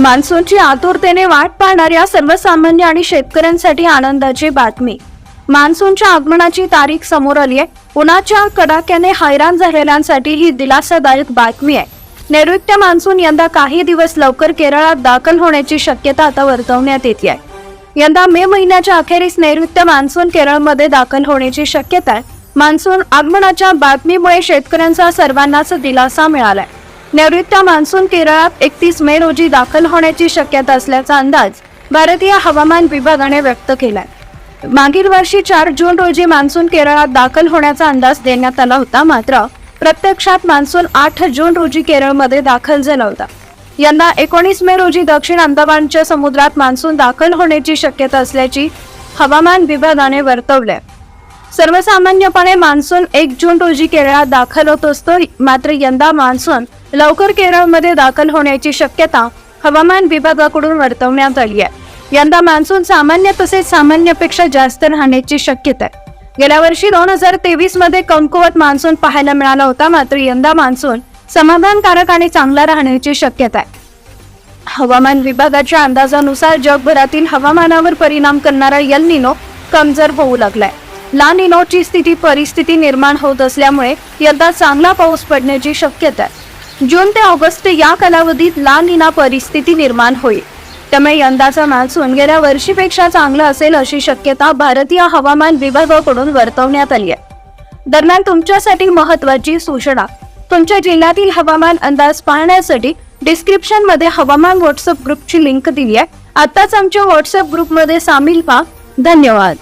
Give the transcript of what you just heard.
मान्सूनची आतुरतेने वाट पाहणाऱ्या सर्वसामान्य आणि शेतकऱ्यांसाठी आनंदाची बातमी. मान्सूनच्या आगमनाची तारीख समोर आली आहे. उन्हाच्या कडाक्याने हैराण झालेल्यांसाठी ही दिलासादायक बातमी आहे. नैऋत्य मान्सून यंदा काही दिवस लवकर केरळात दाखल होण्याची शक्यता आता वर्तवण्यात येते आहे. यंदा मे महिन्याच्या अखेरीस नैऋत्य मान्सून केरळमध्ये दाखल होण्याची शक्यता आहे. मान्सून आगमनाच्या बातमीमुळे शेतकऱ्यांचा सर्वांनाच दिलासा मिळालाय. नैऋत्य मान्सून केरळात एकतीस मे रोजी दाखल होण्याची शक्यता असल्याचा अंदाज भारतीय हवामान विभागाने व्यक्त केलाय. मागील वर्षी चार जून रोजी मान्सून केरळात दाखल होण्याचा अंदाज देण्यात आला होता मात्र प्रत्यक्षात मान्सून आठ जून रोजी केरळमध्ये दाखल झाला होता. यंदा एकोणीस मे रोजी दक्षिण अंदमानच्या समुद्रात मान्सून दाखल होण्याची शक्यता असल्याची हवामान विभागाने वर्तवले सर्वसामान्यपणे मान्सून एक जून रोजी केरळात दाखल होत असतो मात्र यंदा मान्सून लवकर केरळमध्ये दाखल होण्याची शक्यता हवामान विभागाकडून वर्तवण्यात आली आहे. यंदा मान्सून सामान्य तसेच सामान्यपेक्षा जास्त राहण्याची शक्यता आहे. गेल्या वर्षी दोन हजार तेवीसमध्ये कमकुवत मान्सून पाहायला मिळाला होता मात्र यंदा मान्सून समाधानकारक आणि चांगला राहण्याची शक्यता आहे. हवामान विभागाच्या अंदाजानुसार जगभरातील हवामानावर परिणाम करणारा यल निनो कमजोर होऊ लागलाय. ला निनोची स्थिती परिस्थिती निर्माण होत असल्यामुळे यंदा चांगला पाऊस पडण्याची शक्यता आहे. जून ते ऑगस्ट या कालावधीत ला निना परिस्थिती निर्माण होईल. त्यामुळे यंदाचा मान्सून गेल्या वर्षीपेक्षा चांगला असेल अशी शक्यता भारतीय हवामान विभागाकडून वर्तवण्यात आली आहे. दरम्यान तुमच्यासाठी महत्वाची सूचना तुमच्या जिल्ह्यातील हवामान अंदाज पाहण्यासाठी डिस्क्रिप्शनमध्ये हवामान व्हॉट्सअप ग्रुपची लिंक दिली आहे. आताच आमच्या व्हॉट्सअप ग्रुपमध्ये सामील व्हा. धन्यवाद.